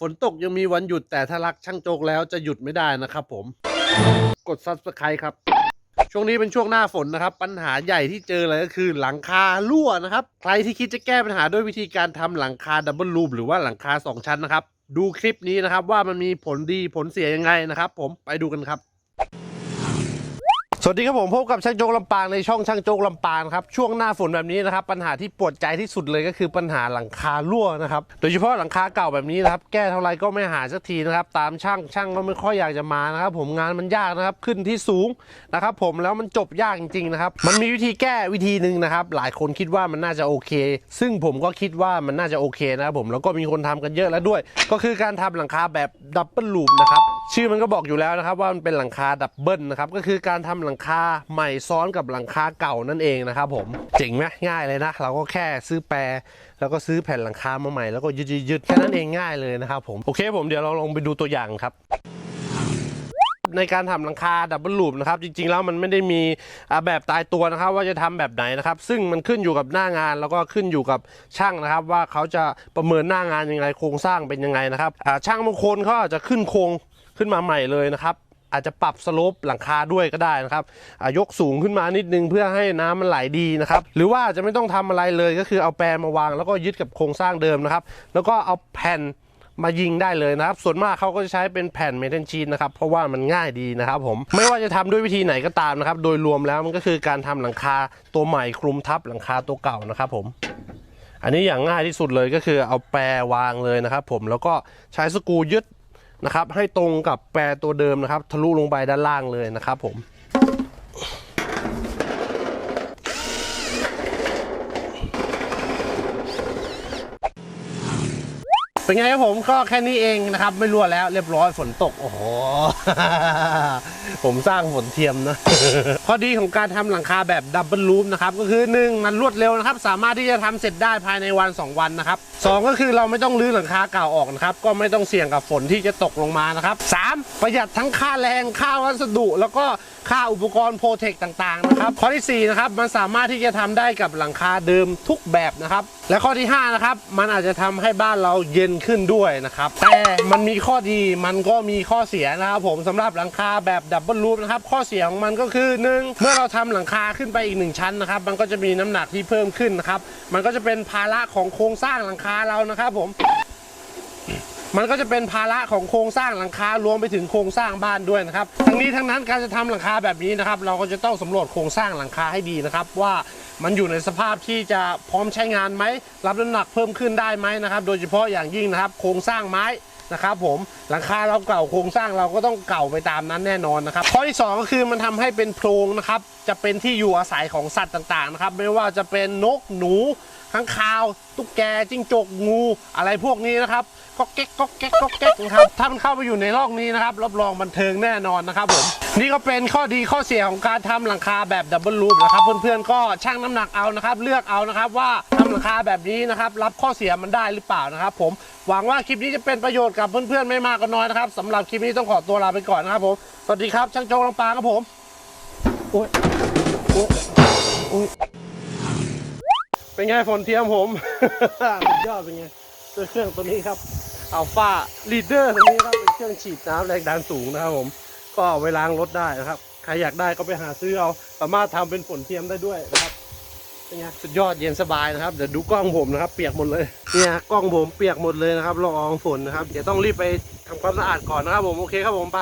ฝนตกยังมีวันหยุดแต่ถ้ารักช่างโจกแล้วจะหยุดไม่ได้นะครับผม กดซับสไคร b e ครับ ช่วงนี้เป็นช่วงหน้าฝนนะครับ ปัญหาใหญ่ที่เจอเลยก็คือหลังคารั่วนะครับ ใครที่คิดจะแก้ปัญหาด้วยวิธีการทำหลังคาดับเบิลรูปหรือว่าหลังคาสองชั้นนะครับ ดูคลิปนี้นะครับว่ามันมีผลดีผลเสียยังไงนะครับ ผมไปดูกันครับ วัสดีครับผมพบกับช่างโจกลำปางในช่องช่างโจกลำปางครับช่วงหน้าฝนแบบนี้นะครับปัญหาที่ปวดใจที่สุดเลยก็คือปัญหาหลังคารั่วนะครับโดยเฉพาะหลังคาเก่าแบบนี้นะครับแก้เท่าไรก็ไม่หายสักทีนะครับตามช่างช่างก็ไม่ค่อยอยากจะมานะครับผมงานมันยากนะครับขึ้นที่สูงนะครับผมแล้วมันจบยากจริงๆนะครับมันมีวิธีแก้วิธีหนึ่งนะครับหลายคนคิดว่ามันน่าจะโอเค ซึ่งผมก็คิดว่ามันน่าจะโอเคนะครับผมแล้วก็มีคนทำกันเยอะแล้วด้วย ก็คือการทำหลังคาแบบดับเบิลลูปนะครับ ชื่อมันก็บอกอยู่แล้วนะครับว่ามันเป็นหลังคาดับเบิลนะครับก็คือการทำหลังคาใหม่ซ้อนกับหลังคาเก่านั่นเองนะครับผมเจ๋งไหมง่ายเลยนะ เราก็แค่ซื้อแปร แล้วก็ซื้อแผ่นหลังคามาใหม่แล้วก็ยืดๆแค่นั้นเองง่ายเลยนะครับผมโอเคผมเดี๋ยวเราลองไปดูตัวอย่างครับในการทำหลังคาดับเบิลลูปนะครับจริงๆแล้วมันไม่ได้มีแบบตายตัวนะครับ ว่าจะทำแบบไหนนะครับ ซึ่งมันขึ้นอยู่กับหน้างานแล้วก็ขึ้นอยู่กับช่างนะครับ ว่าเขาจะประเมินหน้างานยังไงโครงสร้างเป็นยังไงนะครับช่างบางคนเขาอาจจะขึ้นโครง ขึ้นมาใหม่เลยนะครับ อาจจะปรับสโลปหลังคาด้วยก็ได้นะครับยกสูงขึ้นมานิดนึงเพื่อให้น้ำมันไหลดีนะครับ หรือว่าจะไม่ต้องทำอะไรเลยก็คือเอาแปรมาวาง แล้วก็ยึดกับโครงสร้างเดิมนะครับ แล้วก็เอาแผ่นมายิงได้เลยนะครับ ส่วนมากเขาก็จะใช้เป็นแผ่นเมทัลชีนนะครับ เพราะว่ามันง่ายดีนะครับผม ไม่ว่าจะทำด้วยวิธีไหนก็ตามนะครับ โดยรวมแล้วมันก็คือการทำหลังคาตัวใหม่คลุมทับหลังคาตัวเก่านะครับผม อันนี้อย่างง่ายที่สุดเลยก็คือเอาแปรวางเลยนะครับผม แล้วก็ใช้สกูยึด นะครับให้ตรงกับแปรตัวเดิมนะครับ ทะลุลงไปด้านล่างเลยนะครับผม เป็นไงครับผมก็แค่นี้เองนะครับ ไม่รั่วแล้วเรียบร้อยฝนตก โอ้โห ผมสร้างฝนเทียมนะ ข้อดีของการทำหลังคาแบบดับเบิลลูปนะครับ ก็คือ 1 มันรวดเร็วนะครับ สามารถที่จะทำเสร็จได้ภายในวัน 2 วันนะครับสองก็คือเราไม่ต้องรื้อหลังคาเก่าออกนะครับ ก็ไม่ต้องเสี่ยงกับฝนที่จะตกลงมานะครับสามประหยัดทั้งค่าแรงค่าวัสดุ แล้วก็ค่าอุปกรณ์โปรเทคต่างๆนะครับข้อที่สี่นะครับมันสามารถที่จะทำได้กับหลังคาเดิมทุกแบบนะครับ และข้อที่ห้านะครับ มันอาจจะทำให้บ้านเราเย็นขึ้นด้วยนะครับ แต่มันมีข้อดีมันก็มีข้อเสียนะครับผมสำหรับหลังคาแบบดับเบิลรูปนะครับ ข้อเสียของมันก็คือหนึ่งเมื่อเราทำหลังคาขึ้นไปอีกหนึ่งชั้นนะครับ มันก็จะมีน้ำหนักที่เพิ่มขึ้นนะครับ มันก็จะเป็นภาระของโครงสร้างหลังคาเรานะครับผม มันก็จะเป็นภาระของโครงสร้างหลังคารวมไปถึงโครงสร้างบ้านด้วยนะครับทั้งนี้ทั้งนั้นการจะทำหลังคาแบบนี้นะครับ เราก็จะต้องสำรวจโครงสร้างหลังคาให้ดีนะครับ ว่ามันอยู่ในสภาพที่จะพร้อมใช้งานไหมรับน้ำหนักเพิ่มขึ้นได้ไหมนะครับ โดยเฉพาะอย่างยิ่งนะครับ โครงสร้างไม้นะครับผมหลังคาเราเก่าโครงสร้างเราก็ต้องเก่าไปตามนั้นแน่นอนนะครับข้อที่สองก็คือมันทำให้เป็นโพรงนะครับจะเป็นที่อยู่อาศัยของสัตว์ต่างๆนะครับไม่ว่าจะเป็นนกหนูข้างคาว ตุ๊กแกจิ้งจกงูอะไรพวกนี้นะครับก็แก๊กก็แก๊กก็แก๊กนะครับถ้ามันเข้าไปอยู่ในร่องนี้นะครับรับรองบันเทิงแน่นอนนะครับผมนี่ก็เป็นข้อดีข้อเสียของการทำหลังคาแบบดับเบิลลูปนะครับเพื่อนๆก็ชั่งน้ำหนักเอานะครับ เลือกเอานะครับว่าทำหลังคาแบบนี้นะครับ รับข้อเสียมันได้หรือเปล่านะครับ ผมหวังว่าคลิปนี้จะเป็นประโยชน์กับเพื่อนๆไม่มากก็น้อยนะครับสำหรับคลิปนี้ต้องขอตัวลาไปก่อนนะครับผมสวัสดีครับช่างโจงลำปางครับผมโอ้ยโอ้ย เป็นไงฝนเทียมผม สุดยอดเป็นไงด้วยเครื่องตัวนี้ครับอัลฟาลีดเดอร์ตัวนี้ครับเป็นเครื่องฉีดน้ำแรงดันสูงนะครับผม ก็เอาไว้ล้างรถได้นะครับ ใครอยากได้ก็ไปหาซื้อเอาสามารถทำเป็นฝนเทียมได้ด้วยนะครับเป็นไงสุดยอดเย็นสบายนะครับเดี๋ยวดูกล้องผมนะครับ เปียกหมดเลยเนี่ยกล้องผมเปียกหมดเลยนะครับละอองฝนนะครับ เดี๋ยวต้องรีบไปทำความสะอาดก่อนนะครับผมโอเคครับผมไป